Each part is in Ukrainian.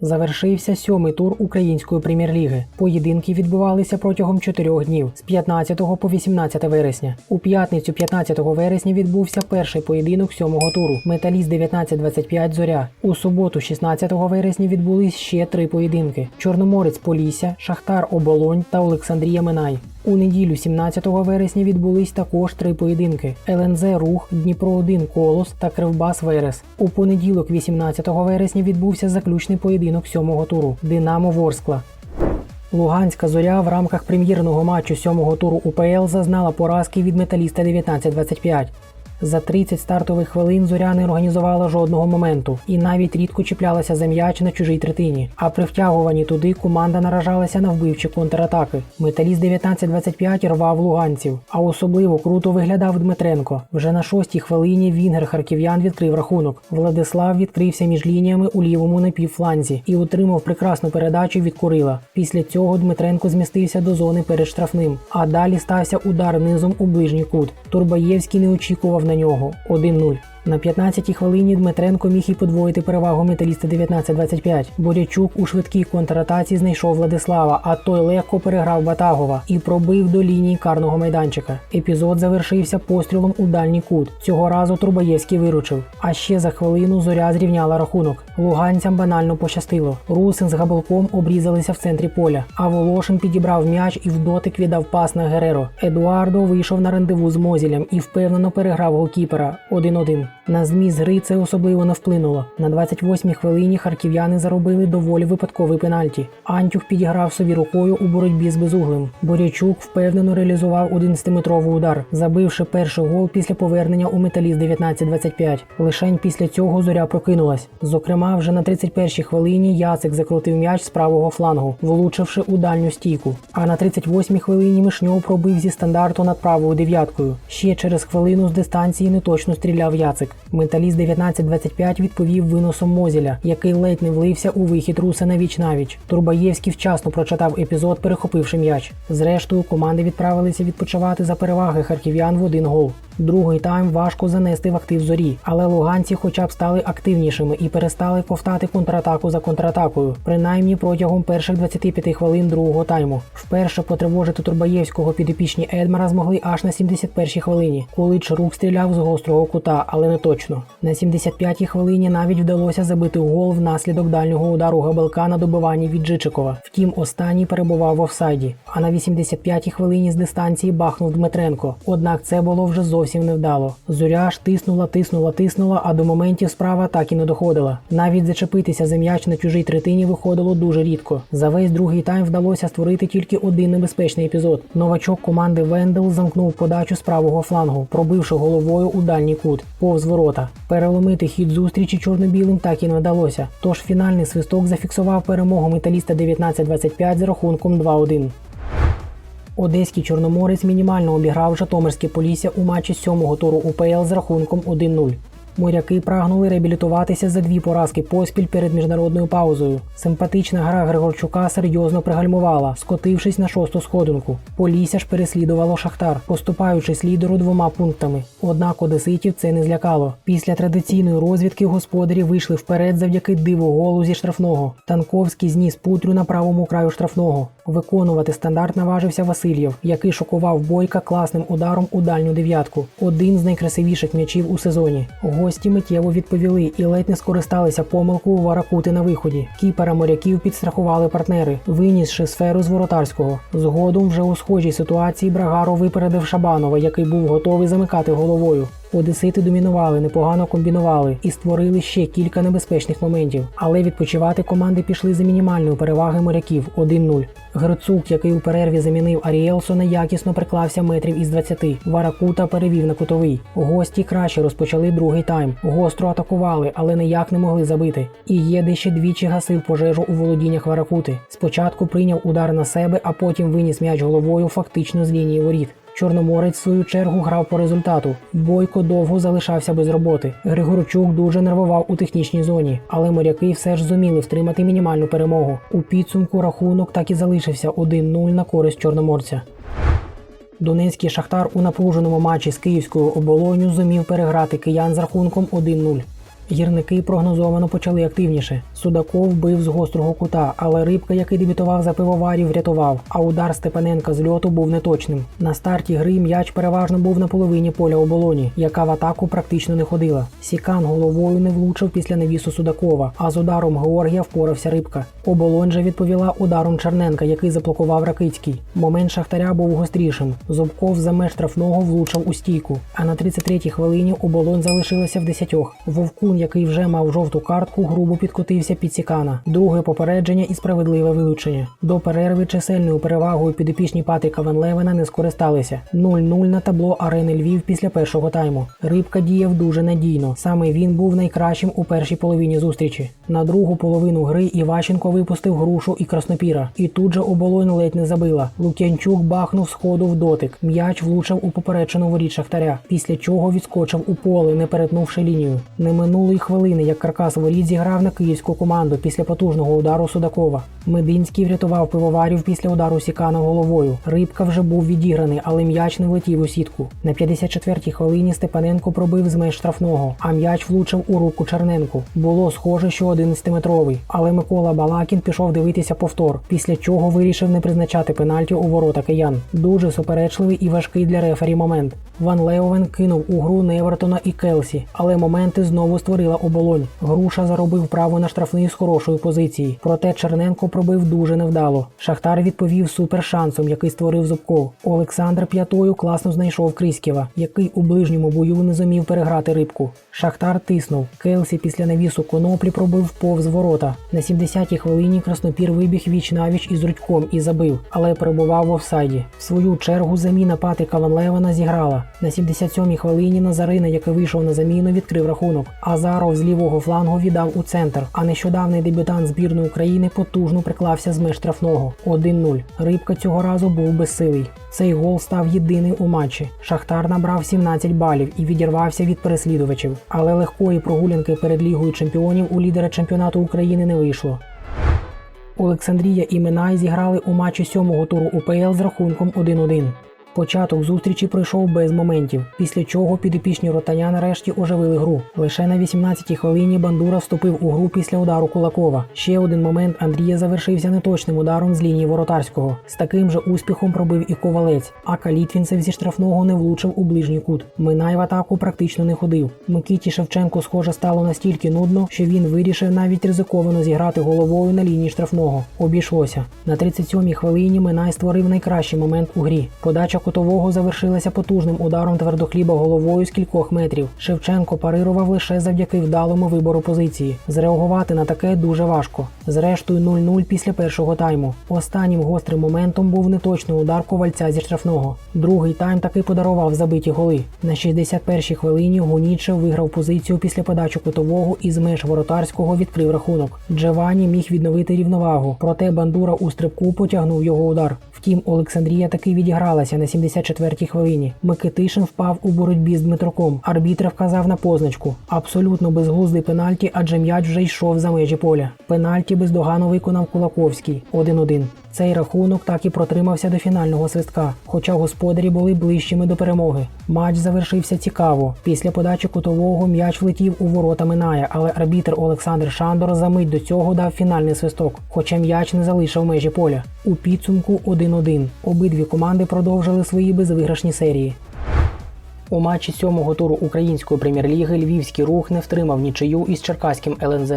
Завершився сьомий тур української прем'єр-ліги. Поєдинки відбувалися протягом чотирьох днів з 15 по 18 вересня. У п'ятницю 15 вересня відбувся перший поєдинок сьомого туру. Металіст 19-25 зоря. У суботу, 16 вересня, відбулись ще три поєдинки: Чорноморець Полісся, Шахтар Оболонь та Олександрія Минай. У неділю 17 вересня відбулись також три поєдинки: ЛНЗ Рух, Дніпро 1 Колос та Кривбас Верес. У понеділок, 18 вересня, відбувся заключний поєдинок сьомого туру Динамо Ворскла. Луганська зоря в рамках прем'єрного матчу сьомого туру УПЛ зазнала поразки від металіста 19-25. За 30 стартових хвилин зоря не організувала жодного моменту і навіть рідко чіплялася за м'яч на чужій третині. А при втягуванні туди команда наражалася на вбивчі контратаки. Металіст 19-25 рвав луганців, а особливо круто виглядав Дмитренко. Вже на шостій хвилині Вінгер харків'ян відкрив рахунок. Владислав відкрився між лініями у лівому напівфланзі і отримав прекрасну передачу від Курила. Після цього Дмитренко змістився до зони перед штрафним, а далі стався удар низом у ближній кут. Турбаєвський не очікував на нього 1-0. На 15-й хвилині Дмитренко міг і подвоїти перевагу металіста 19-25. Борячук у швидкій контратаці знайшов Владислава, а той легко переграв Батагова і пробив до лінії карного майданчика. Епізод завершився пострілом у дальній кут. Цього разу Трубаєвський виручив. А ще за хвилину зоря зрівняла рахунок. Луганцям банально пощастило. Русин з Габалком обрізалися в центрі поля, а Волошин підібрав м'яч і в дотик віддав пас на Гереро. Едуардо вийшов на рандеву з Мозілем і впевнено переграв голкіпера 1-1. На зміст гри це особливо не вплинуло. На 28-й хвилині харків'яни заробили доволі випадковий пенальті. Антюх підіграв собі рукою у боротьбі з безуглим. Борячук впевнено реалізував 11-метровий удар, забивши перший гол після повернення у металіст 19-25. Лишень після цього зоря прокинулась. Зокрема, вже на 31-й хвилині Яцик закрутив м'яч з правого флангу, влучивши у дальню стійку. А на 38-й хвилині Мишньов пробив зі стандарту над правою дев'яткою. Ще через хвилину з дистанції неточно стріляв Яцик. Металіст 19-25 відповів виносом Мозіля, який ледь не влився у вихід Русина віч навіч. Турбаєвський вчасно прочитав епізод, перехопивши м'яч. Зрештою, команди відправилися відпочивати за переваги харків'ян в один гол. Другий тайм важко занести в актив зорі, але луганці хоча б стали активнішими і перестали ковтати контратаку за контратакою, принаймні протягом перших 25 хвилин другого тайму. Вперше потривожити Турбаєвського підопічні Едмара змогли аж на 71-й хвилині, коли Чарук стріляв з гострого кута, але не точно. На 75-й хвилині навіть вдалося забити гол внаслідок дальнього удару Габелка на добиванні від Джичикова. Втім, останній перебував в офсайді. А на 85-й хвилині з дистанції бахнув Дмитренко. Однак це було вже зовсім невдало. Зоря ж тиснула, тиснула, тиснула, а до моментів справа так і не доходила. Навіть зачепитися за м'яч на чужій третині виходило дуже рідко. За весь другий тайм вдалося створити тільки один небезпечний епізод. Новачок команди Вендел замкнув подачу з правого флангу, пробивши головою у дальній кут, повз ворота. Переломити хід зустрічі чорно-білим так і не вдалося. Тож фінальний свисток зафіксував перемогу металіста 19-25 з рахунком 2-1. Одеський чорноморець мінімально обіграв Житомирське Полісся у матчі сьомого туру УПЛ з рахунком 1-0. Моряки прагнули реабілітуватися за дві поразки поспіль перед міжнародною паузою. Симпатична гра Григорчука серйозно пригальмувала, скотившись на шосту сходинку. Полісся ж переслідувало Шахтар, поступаючись лідеру двома пунктами. Однак одеситів це не злякало. Після традиційної розвідки господарі вийшли вперед завдяки диву голу зі штрафного. Танковський зніс путрю на правому краю штрафного. Виконувати стандарт наважився Васильєв, який шокував бойка класним ударом у дальню дев'ятку. Один з найкрасивіших м'ячів у сезоні. Гості миттєво відповіли і ледь не скористалися помилкою Варакути на виході. Кіпера моряків підстрахували партнери, винісши сферу з воротарського. Згодом вже у схожій ситуації Брагаро випередив Шабанова, який був готовий замикати головою. Одесити домінували, непогано комбінували і створили ще кілька небезпечних моментів. Але відпочивати команди пішли за мінімальної переваги моряків 1-0. Грицук, який у перерві замінив Аріелсона, якісно приклався метрів із 20. Варакута перевів на кутовий. Гості краще розпочали другий тайм. Гостро атакували, але ніяк не могли забити. І Єди ще двічі гасив пожежу у володіннях Варакути. Спочатку прийняв удар на себе, а потім виніс м'яч головою фактично з лінії воріт. Чорноморець в свою чергу грав по результату. Бойко довго залишався без роботи. Григорчук дуже нервував у технічній зоні, але моряки все ж зуміли втримати мінімальну перемогу. У підсумку рахунок так і залишився 1-0 на користь чорноморця. Донецький шахтар у напруженому матчі з київською оболоню зумів переграти киян з рахунком 1-0. Гірники прогнозовано почали активніше. Судаков бив з гострого кута, але рибка, який дебютував за пивоварів, врятував. А удар Степаненка з льоту був неточним. На старті гри м'яч переважно був на половині поля оболоні, яка в атаку практично не ходила. Сікан головою не влучив після навісу Судакова, а з ударом Георгія впорався рибка. Оболонь же відповіла ударом Черненка, який заблокував Ракицький. Момент Шахтаря був гострішим. Зубков за меж штрафного влучив у стійку. А на 33-й хвилині оболонь залишилася в десятьох. Вовкун, який вже мав жовту картку, грубо підкотився під Сікана. Друге попередження і справедливе вилучення. До перерви чисельною перевагою підопічні Патріка Ван не скористалися. 0-0 на табло арени Львів після першого тайму. Рибка діяв дуже надійно. Саме він був найкращим у першій половині зустрічі. На другу половину гри Іващенко випустив грушу і краснопіра. І тут же оболонь ледь не забила. Лук'янчук бахнув сходу в дотик. М'яч влучив у поперечину воріт Шахтаря, після чого відскочив у поле, не перетнувши лінію. Не минуло й хвилини, як каркас воріт зіграв на київську команду після потужного удару Судакова. Мединський врятував пивоварів після удару Сікана головою. Рибка вже був відіграний, але м'яч не влетів у сітку. На 54-й хвилині Степаненко пробив з меж штрафного, а м'яч влучив у руку Черненку. Було схоже, що 11-метровий, але Микола Балакін пішов дивитися повтор, після чого вирішив не призначати пенальті у ворота киян. Дуже суперечливий і важкий для рефері момент. Ван Леовен кинув у гру Невертона і Келсі, але моменти знову створила оболонь. Груша заробив право на штрафний з хорошої позиції. Проте Черненко пробив дуже невдало. Шахтар відповів супершансом, який створив Зубков. Олександр п'ятою класно знайшов Кріскєва, який у ближньому бою не зумів переграти рибку. Шахтар тиснув. Келсі після навісу коноплі пробив повз ворота. На 70-й хвилині Краснопір вибіг віч навіч із Рудьком і забив, але перебував в офсайді. В свою чергу заміна Патріка Ван Левена зіграла. На 77-й хвилині Назарина, який вийшов на заміну, відкрив рахунок. Азаров з лівого флангу віддав у центр. А нещодавний дебютант збірної України потужно приклався з меж штрафного 1-0. Рибка цього разу був безсилий. Цей гол став єдиний у матчі. Шахтар набрав 17 балів і відірвався від переслідувачів. Але легкої прогулянки перед Лігою чемпіонів у лідера чемпіонату України не вийшло. Олександрія і Минай зіграли у матчі сьомого туру УПЛ з рахунком 1-1. Початок зустрічі пройшов без моментів, після чого підопічні ротаня нарешті оживили гру. Лише на 18-й хвилині Бандура вступив у гру після удару Кулакова. Ще один момент Андрія завершився неточним ударом з лінії воротарського. З таким же успіхом пробив і ковалець, а Калітвінцев зі штрафного не влучив у ближній кут. Минай в атаку практично не ходив. Микиті Шевченко, схоже, стало настільки нудно, що він вирішив навіть ризиковано зіграти головою на лінії штрафного. Обійшлося. На 37-й хвилині Минай створив найкращий момент у грі. Подача кутового завершилася потужним ударом твердохліба головою з кількох метрів. Шевченко парирував лише завдяки вдалому вибору позиції. Зреагувати на таке дуже важко. Зрештою, 0-0 після першого тайму. Останнім гострим моментом був неточний удар ковальця зі штрафного. Другий тайм таки подарував забиті голи. На 61-й хвилині Гунічев виграв позицію після подачі кутового і з меж воротарського відкрив рахунок. Джевані міг відновити рівновагу, проте бандура у стрибку потягнув його удар. Втім, Олександрія таки відігралася на 74-й хвилині. Микитишин впав у боротьбі з Дмитроком. Арбітр вказав на позначку. Абсолютно безглуздий пенальті, адже м'яч вже йшов за межі поля. Пенальті бездогану виконав Кулаковський 1-1. Цей рахунок так і протримався до фінального свистка, хоча господарі були ближчими до перемоги. Матч завершився цікаво. Після подачі кутового м'яч влетів у ворота Миная, але арбітр Олександр Шандор за мить до цього дав фінальний свисток, хоча м'яч не залишив межі поля. У підсумку 1-1. Обидві команди продовжили свої безвиграшні серії. У матчі сьомого туру української прем'єр-ліги львівський рух не втримав нічию із черкаським ЛНЗ.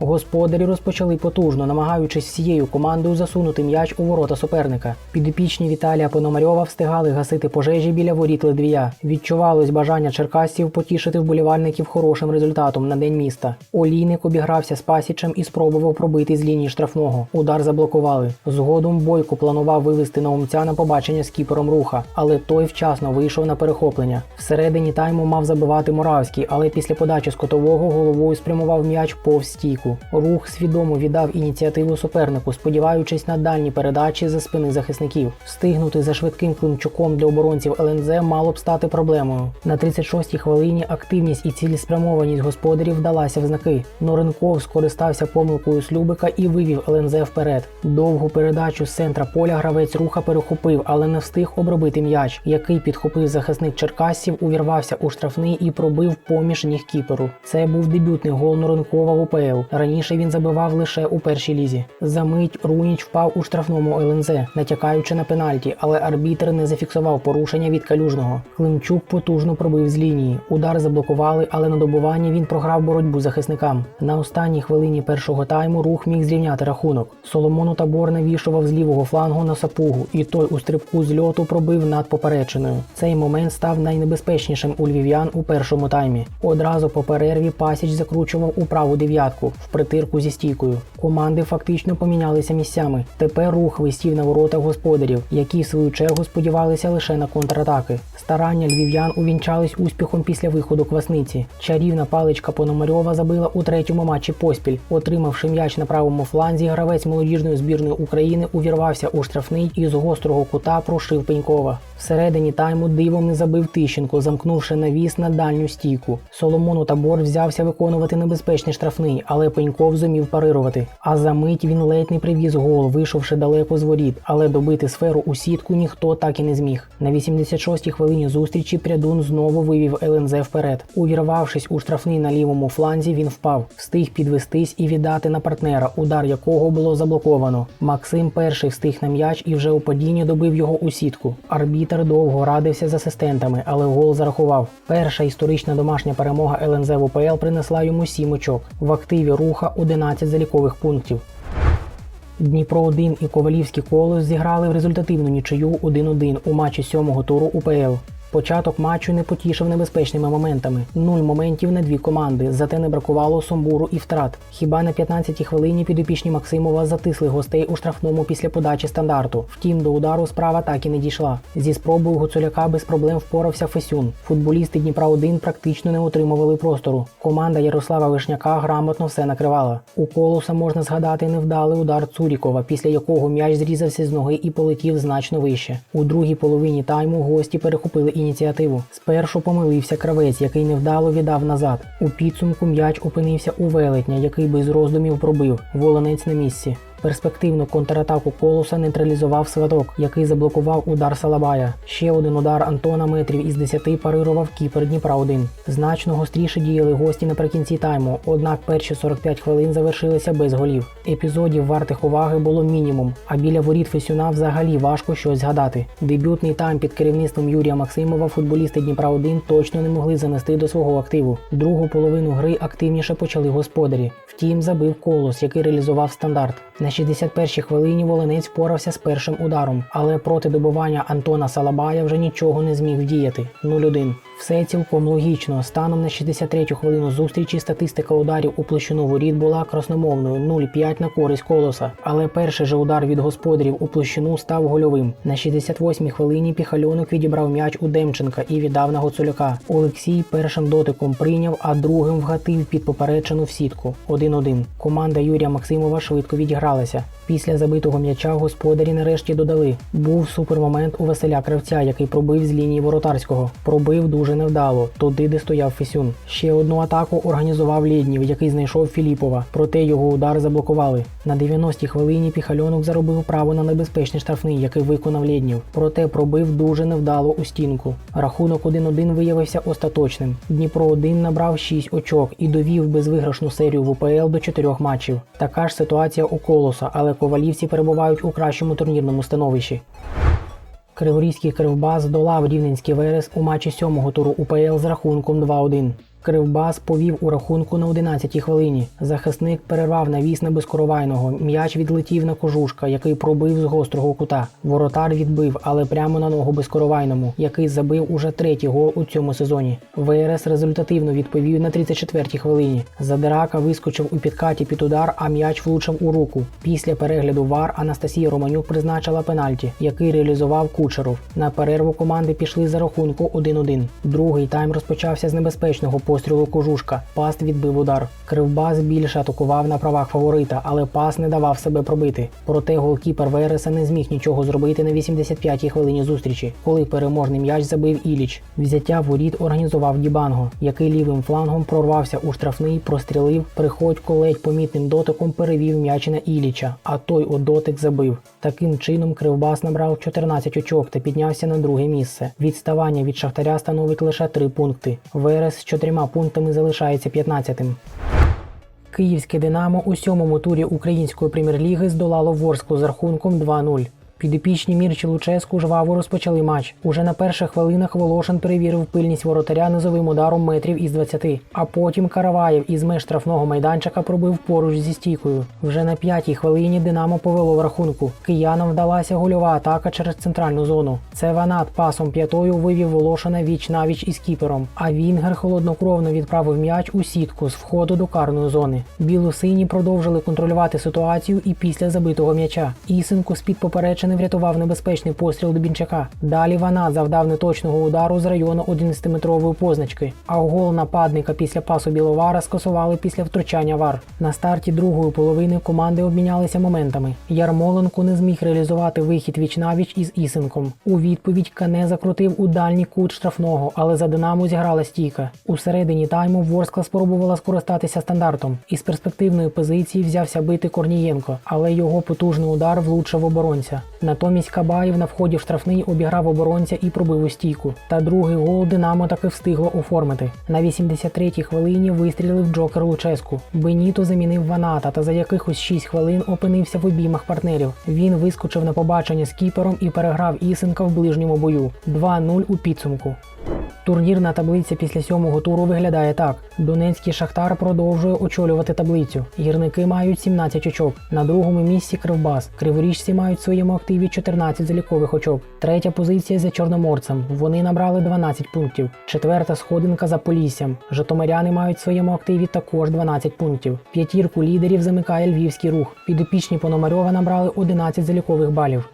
Господарі розпочали потужно, намагаючись всією командою засунути м'яч у ворота суперника. Підопічні Віталія Пономарьова встигали гасити пожежі біля воріт Ледвія. Відчувалось бажання черкасців потішити вболівальників хорошим результатом на день міста. Олійник обігрався з пасічем і спробував пробити з лінії штрафного. Удар заблокували. Згодом Бойко планував вивести наумця на побачення з кіпером руха, але той вчасно вийшов на перехоплення. Всередині тайму мав забивати Моравський, але після подачі з котового головою спрямував м'яч повз стійку. Стійку. Рух свідомо віддав ініціативу супернику, сподіваючись на дальні передачі за спини захисників. Встигнути за швидким климчуком для оборонців ЛНЗ мало б стати проблемою. На 36-й хвилині активність і цілеспрямованість господарів вдалася в знаки. Норенков скористався помилкою Слюбика і вивів ЛНЗ вперед. Довгу передачу з центра поля гравець руха перехопив, але не встиг обробити м'яч, який підхопив захисник Черкасів, увірвався у штрафний і пробив поміж ніг кіперу. Це був дебютний гол Норенкова в УПЛ. Раніше він забивав лише у першій лізі. За мить Руніч впав у штрафному ЛНЗ, натякаючи на пенальті, але арбітр не зафіксував порушення від калюжного. Климчук потужно пробив з лінії. Удар заблокували, але на добуванні він програв боротьбу захисникам. На останній хвилині першого тайму рух міг зрівняти рахунок. Соломону табор навішував з лівого флангу на сапугу, і той у стрибку з льоту пробив над поперечиною. Цей момент став найнебезпечнішим у львів'ян у першому таймі. Одразу по перерві пасіч закручував у праву дев'ятку притирку зі стійкою. Команди фактично помінялися місцями. Тепер рух висів на воротах господарів, які в свою чергу сподівалися лише на контратаки. Старання львів'ян увінчались успіхом після виходу квасниці. Чарівна паличка Пономарьова забила у третьому матчі поспіль. Отримавши м'яч на правому фланзі, гравець молодіжної збірної України увірвався у штрафний і з гострого кута прошив Пенькова. Всередині тайму дивом не забив Тищенко, замкнувши навіс на дальню стійку. Соломону табор взявся виконувати небезпечний штрафний, але Пеньков зумів парирувати. А за мить він ледь не привіз гол, вийшовши далеко з воріт, але добити сферу у сітку ніхто так і не зміг. На 86-й хвилині зустрічі Прядун знову вивів ЛНЗ вперед. Увірвавшись у штрафний на лівому фланзі, він впав, встиг підвестись і віддати на партнера, удар якого було заблоковано. Максим перший встиг на м'яч і вже у падінні добив його у сітку. Арбітер довго радився з асистентами, але гол зарахував. Перша історична домашня перемога ЛНЗ в УПЛ принесла йому 7 очок. В активі руха 11 залікових пунктів. Дніпро 1 і Ковалівський колос зіграли в результативну нічию 1-1 у матчі сьомого туру УПЛ. Початок матчу не потішив небезпечними моментами. Нуль моментів на дві команди, зате не бракувало сумбуру і втрат. Хіба на 15-й хвилині підопічні Максимова затисли гостей у штрафному після подачі стандарту. Втім, до удару справа так і не дійшла. Зі спробою Гуцуляка без проблем впорався Фесюн. Футболісти Дніпра 1 практично не отримували простору. Команда Ярослава Вишняка грамотно все накривала. У колоса можна згадати невдалий удар Цурікова, після якого м'яч зрізався з ноги і полетів значно вище. У другій половині тайму гості перехопили ініціативу. Спершу помилився кравець, який невдало віддав назад. У підсумку м'яч опинився у велетня, який без роздумів пробив. Волонець на місці. Перспективну контратаку колоса нейтралізував сваток, який заблокував удар Салабая. Ще один удар Антона метрів із 10 парирував кіпер Дніпра 1. Значно гостріше діяли гості наприкінці тайму, однак перші 45 хвилин завершилися без голів. Епізодів вартих уваги було мінімум, а біля воріт Фесюна взагалі важко щось згадати. Дебютний тайм під керівництвом Юрія Максимова футболісти Дніпра 1 точно не могли занести до свого активу. Другу половину гри активніше почали господарі. Втім, забив колос, який реалізував стандарт. На 61-й хвилині Волинець впорався з першим ударом, але проти добування Антона Салабая вже нічого не зміг вдіяти 0-1. Все цілком логічно. Станом на 63-ю хвилину зустрічі статистика ударів у площину воріт була красномовною 0-5 на користь колоса. Але перший же удар від господарів у площину став гольовим. На 68-й хвилині Піхальонок відібрав м'яч у Демченка і віддав на Гоцуляка. Олексій першим дотиком прийняв, а другим вгатив під поперечину в сітку 1-1. Команда Юрія Максимова швидко відігралася. Після забитого м'яча господарі нарешті додали. Був супермомент у Василя Кравця, який пробив з лінії воротарського. Пробив дуже невдало, туди, де стояв Фесюн. Ще одну атаку організував Лєднів, який знайшов Філіпова, проте його удар заблокували. На 90-й хвилині Піхальонок заробив право на небезпечний штрафний, який виконав Лєднів. Проте пробив дуже невдало у стінку. Рахунок 1-1 виявився остаточним. Дніпро 1 набрав 6 очок і довів безвиграшну серію в УПЛ до 4 матчів. Така ж ситуація у Колоса, але ковалівці перебувають у кращому турнірному становищі. Криворізький кривбас долав рівненський верес у матчі сьомого туру УПЛ з рахунком 2-1. Кривбас повів у рахунку на 11-й хвилині. Захисник перервав навіс на безкоровайного. М'яч відлетів на кожушка, який пробив з гострого кута. Воротар відбив, але прямо на ногу безкоровайному, який забив уже третій гол у цьому сезоні. ВРС результативно відповів на 34-й хвилині. Задирака вискочив у підкаті під удар, а м'яч влучив у руку. Після перегляду ВАР Анастасія Романюк призначила пенальті, який реалізував Кучеров. На перерву команди пішли за рахунку 1-1. Другий тайм розпочався з небезпечного пострілу пострілу кожушка. Паст відбив удар. Кривбас більше атакував на правах фаворита, але пас не давав себе пробити. Проте голкіпер Вереса не зміг нічого зробити на 85-й хвилині зустрічі, коли переможний м'яч забив Іліч. Взяття воріт організував Дібанго, який лівим флангом прорвався у штрафний, прострілив. Приходько ледь помітним дотиком перевів м'яч на Іліча, а той у дотик забив. Таким чином Кривбас набрав 14 очок та піднявся на друге місце. Відставання від Шахтаря становить лише 3 пункти. Верес з чотирма пунктами залишається 15-тим. Київське Динамо у сьомому турі української прем'єр-ліги здолало Ворсклу з рахунком 2-0. Підопічні Мірчі Луческу жваво розпочали матч. Уже на перших хвилинах Волошин перевірив пильність воротаря низовим ударом метрів із 20. А потім Караваєв із меж штрафного майданчика пробив поруч зі стійкою. Вже на п'ятій хвилині Динамо повело в рахунку. Киянам вдалася гольова атака через центральну зону. Це Ванат пасом п'ятою вивів Волошина віч навіч із кіпером. А Вінгер холоднокровно відправив м'яч у сітку з входу до карної зони. Білосині продовжили контролювати ситуацію і після забитого м'яча. Ісенко з-під поперечини врятував небезпечний постріл Дубінчака. Далі Ванат завдав неточного удару з району 11-метрової позначки. А гол нападника після пасу Біловара скасували після втручання вар. На старті другої половини команди обмінялися моментами. Ярмоленко не зміг реалізувати вихід віч-навіч із Ісенком. У відповідь Кане закрутив у дальній кут штрафного, але за Динамо зіграла стійка. У середині тайму Ворскла спробувала скористатися стандартом. Із перспективної позиції взявся бити Корнієнко, але його потужний удар влучив оборонця. Натомість Кабаєв на вході в штрафний обіграв оборонця і пробив у стійку. Та другий гол Динамо таки встигло оформити. На 83-й хвилині вистрілив Джокер Луческу. Беніто замінив Ваната та за якихось 6 хвилин опинився в обіймах партнерів. Він вискочив на побачення з кіпером і переграв Ісенка в ближньому бою. 2-0 у підсумку. Турнірна таблиця після сьомого туру виглядає так: Донецький Шахтар продовжує очолювати таблицю. Гірники мають 17 очок. На другому місці Кривбас. Криворіжці мають своєму активі 14 залікових очок. Третя позиція за Чорноморцем. Вони набрали 12 пунктів. Четверта сходинка за Поліссям. Житомиряни мають в своєму активі також 12 пунктів. П'ятірку лідерів замикає львівський рух. Підопічні Пономарьова набрали 11 залікових балів.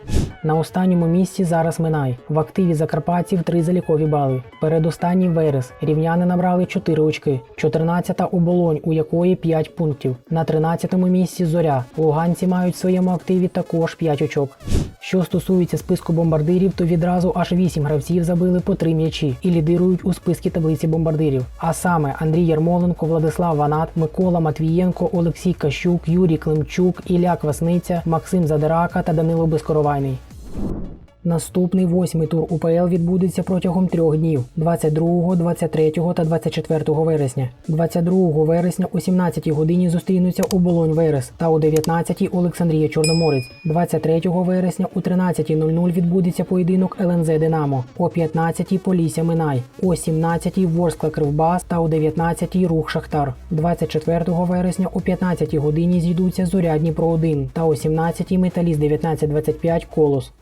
На останньому місці зараз Минай. В активі закарпатців 3 залікові бали. Передостанній Верес. Рівняни набрали 4 очки. 14-та оболонь, у якої 5 пунктів. На 13-му місці Зоря. Луганці мають в своєму активі також 5 очок. Що стосується списку бомбардирів, то відразу аж 8 гравців забили по 3 м'ячі і лідирують у списку таблиці бомбардирів. А саме Андрій Ярмоленко, Владислав Ванат, Микола Матвієнко, Олексій Кащук, Юрій Климчук, Ілля Квасниця, Максим Задирака та Данило Безкоровайний. Наступний восьмий тур УПЛ відбудеться протягом трьох днів 22, 23 та 24 вересня. 22 вересня о 17 годині зустрінуться Оболонь Верес та о 19 Олександрія Чорноморець. 23 вересня о 13.00 відбудеться поєдинок ЛНЗ Динамо, о 15 Полісся Минай, о 17 Ворскла Кривбас та о 19 Рух Шахтар. 24 вересня о 15 годині зійдуться Зоря Дніпро 1 та о 17 Металіст 1925 Колос.